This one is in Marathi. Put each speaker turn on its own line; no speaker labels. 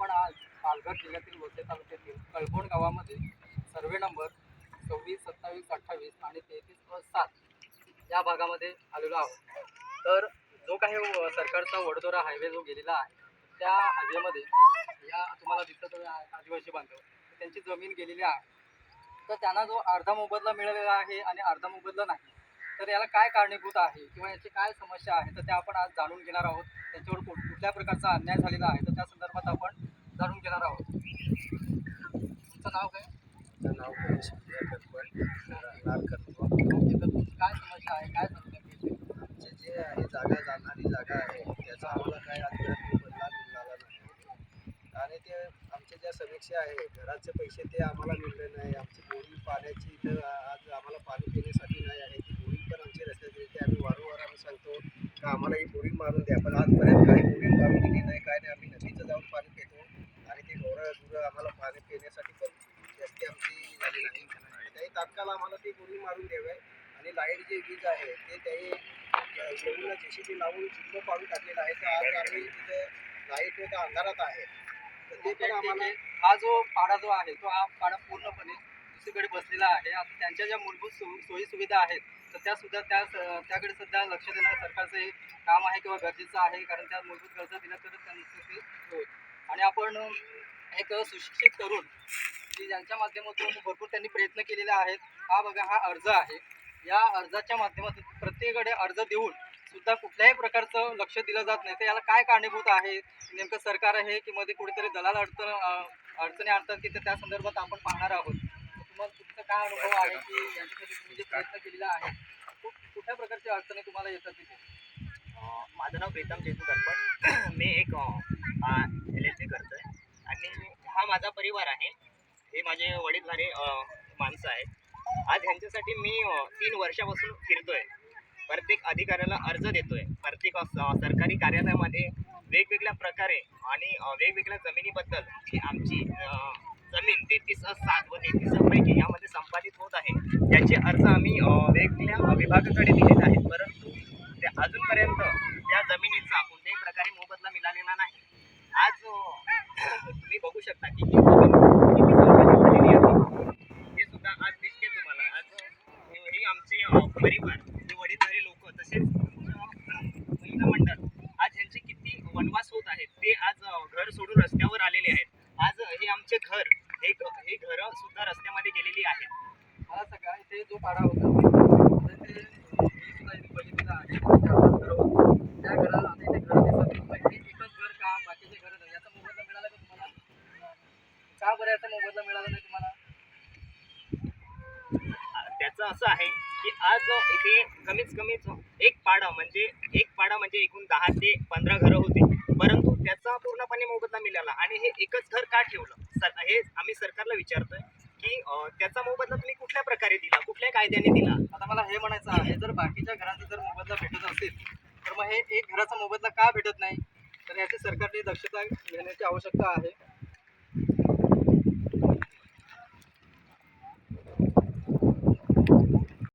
आपण आज पालघर जिल्ह्यातील वसई तालुक्यातील कळकोण गावामध्ये सर्वे नंबर सव्वीस सत्तावीस अठ्ठावीस आणि तेहतीस सात या भागामध्ये आलेलो आहोत. तर जो काही व- सरकारचा वडदोरा हायवे जो गेलेला आहे त्या हायवेमध्ये या तुम्हाला दिसत आदिवासी बांधव त्यांची जमीन गेलेली आहे. तर त्यांना जो अर्धा मोबदला मिळालेला आहे आणि अर्धा मोबदला नाही तर याला काय कारणीभूत आहे किंवा याची काय समस्या आहे तर त्या आपण आज जाणून घेणार आहोत. त्यांच्यावर कुठ- कुठल्या प्रकारचा अन्याय झालेला आहे तर त्या संदर्भात आपण जाणून घेणार आहोत. तुमचं नाव काय?
नाव
काय? समस्या आहे? काय?
आमचे जे आहे जागा जाणारी जागा आहे त्याचा आम्हाला काय आजपर्यंत बदला मिळाला नाही. आणि ते आमच्या ज्या समीक्षा आहे घराचे पैसे ते आम्हाला मिळले नाही. आमची बोरिंग पाण्याची इथं आज आम्हाला पाणी पिण्यासाठी नाही आहे. आमची रस्त्यात येते आम्ही वारंवार आम्ही सांगतो का आम्हाला ही बोरिंग मारून द्या पण आजपर्यंत काही बोरिंग मारून दिली नाही. काय नाही आम्ही नदीचं जाऊन पाणी पितो आणि ते ढोरं गुरं आम्हाला पाणी पिण्यासाठी पण रस्ते आमची झाली नाही. त्याही तात्काळ आम्हाला ती बोरिंग मारून द्यावे आणि लाइट जे वीज आहे ते त्याही जमिनीला जेसीबी लावून चित्र पाडून टाकलेलं आहे. तर आज आम्ही तिथे लाइट अंधारात आहे. तर ते पण आम्हाला
हा जो पाडा जो आहे तो हा पाडा पूर्णपणे दुसरीकडे बसलेला आहे. आता त्यांच्या ज्या मूलभूत सो सोयी सुविधा आहेत तर त्या सुद्धा त्या स- त्याकडे सध्या लक्ष देणं सरकारचं हे काम आहे किंवा गरजेचं आहे कारण त्या मूलभूत गरजा दिल्या तरच त्यांचं ते होईल. आणि आपण एक सुशिक्षित तरुण की ज्यांच्या माध्यमातून भरपूर त्यांनी प्रयत्न केलेले आहेत हा बघा हा अर्ज आहे. या अर्जाच्या माध्यमातून प्रत्येकडे अर्ज देऊन सुद्धा कुठल्याही प्रकारचं लक्ष दिलं जात नाही. तर याला काय कारणीभूत आहे? नेमकं सरकार आहे की मध्ये कुठेतरी दलाल अडचण अडचणी आणतात की तर त्या संदर्भात आपण पाहणार आहोत. तर तुम्हाला तुमचा काय अनुभव आहे की यांच्यासाठी तुम्ही जे प्रयत्न केलेला आहे खूप कुठल्या प्रकारच्या अडचणी तुम्हाला येतात तिथे?
माझं नाव प्रीतम चेतू करपट मी एक एल एल सी करतो आहे आणि हा माझा परिवार आहे. हे माझे वडीलधारे माणसं आहेत. आज ह्यांच्यासाठी मी तीन वर्षापासून फिरतो आहे प्रत्येक अधिकाऱ्याला अर्ज देतो आहे प्रत्येक अं, सरकारी कार्यालयामध्ये वेगवेगळ्या प्रकारे आणि वेगवेगळ्या जमिनीबद्दल जी आमची जमीन तेहतीस सात व तेहतीस पैकी यामध्ये संपादित होत आहे. त्याचे अर्ज आम्ही वेगळ्या विभागाकडे दिलेले आहेत. परंतु त्या अजूनपर्यंत त्या जमिनीचा कोणत्याही प्रकारे मोबदला मिळालेला नाही. आज तुम्ही बघू शकता की ही किती संपादित झालेली आहे. हे सुद्धा आज दिसते तुम्हाला. आज हे आमचे अं, परिवार हे वडीलधारी लोक तसेच आमचं महिला मंडळ आज ह्यांचे किती वनवास होत आहेत. ते आज घर सोडून रस्त्यावर आलेले आहेत. आज हे आमचे घर घरं सुद्धा रस्त्यामध्ये गेलेली आहेत
मला सगळा इथे जो पाडा होता ते बघितलेलं आहे. त्या घराला आता इथे घर दिसत नाही. पण एकच घर का? बाकीचे घर नाही. याचा मोबदला मिळाला का तुम्हाला? का बरं याचा मोबदला मिळाला नाही तुम्हाला?
त्याचं असं आहे की आज इथे कमीत कमीच एक पाडा म्हणजे एक पाडा म्हणजे एकूण दहा ते पंधरा घरं होती. परंतु त्याचा पूर्णपणे मोबदला मिळाला आणि हे एकच घर का ठेवलं? हे आम्ही सरकारला विचारतोय की त्याचा मोबदला तुम्ही कुठल्या प्रकारे दिला? कुठल्या कायद्याने दिला?
आता मला हे म्हणायचं आहे जर बाकीच्या घरांचा जर मोबदला भेटत असेल तर मग हे एक घराचा मोबदला का भेटत नाही? तर याची सरकारने दक्षता घेण्याची आवश्यकता आहे.